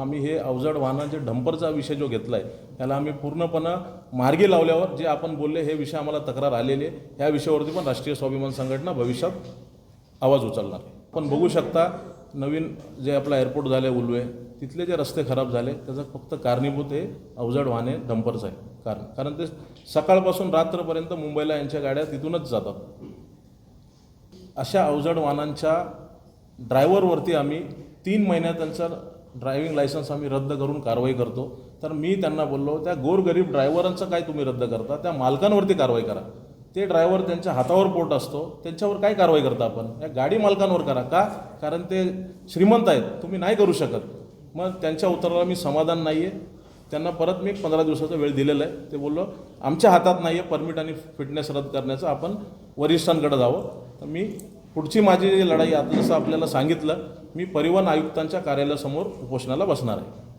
आम्ही हे अवजड वाहनांचे डंपरचा विषय जो घेतला आहे त्याला आम्ही पूर्णपणे मार्गी लावल्यावर जे आपण बोलले हे विषय आम्हाला तक्रार आलेले ह्या विषयावरती पण राष्ट्रीय स्वाभिमान संघटना भविष्यात आवाज उचलणार आहे. पण बघू शकता नवीन जे आपला एअरपोर्ट झाले आहे उलवे तिथले जे रस्ते खराब झाले त्याचं फक्त कारणीभूत हे अवजड वाहने डंपरचं आहे. कारण कारण ते सकाळपासून रात्रपर्यंत मुंबईला यांच्या गाड्या तिथूनच जातात. अशा अवजड वाहनांच्या ड्रायव्हरवरती आम्ही तीन महिन्यात त्यांचा ड्रायव्हिंग लायसन्स आम्ही रद्द करून कारवाई करतो. तर मी त्यांना बोललो त्या गोरगरीब ड्रायव्हरांचं काय तुम्ही रद्द करता? त्या मालकांवरती कारवाई करा. ते ड्रायव्हर त्यांच्या हातावर पोट असतो त्यांच्यावर काय कारवाई करता आपण? या गाडी मालकांवर करा का? कारण ते श्रीमंत आहेत तुम्ही नाही करू शकत. मग त्यांच्या उत्तराला मी समाधान नाही आहे त्यांना परत मी एक पंधरा दिवसाचा वेळ दिलेला आहे. ते बोललो आमच्या हातात नाही आहे परमिट आणि फिटनेस रद्द करण्याचं आपण वरिष्ठांकडे जावं. तर मी पुढची माझी जी लढाई आता जसं आपल्याला सांगितलं मी परिवहन आयुक्तांच्या कार्यालयासमोर उपोषणाला बसणार आहे.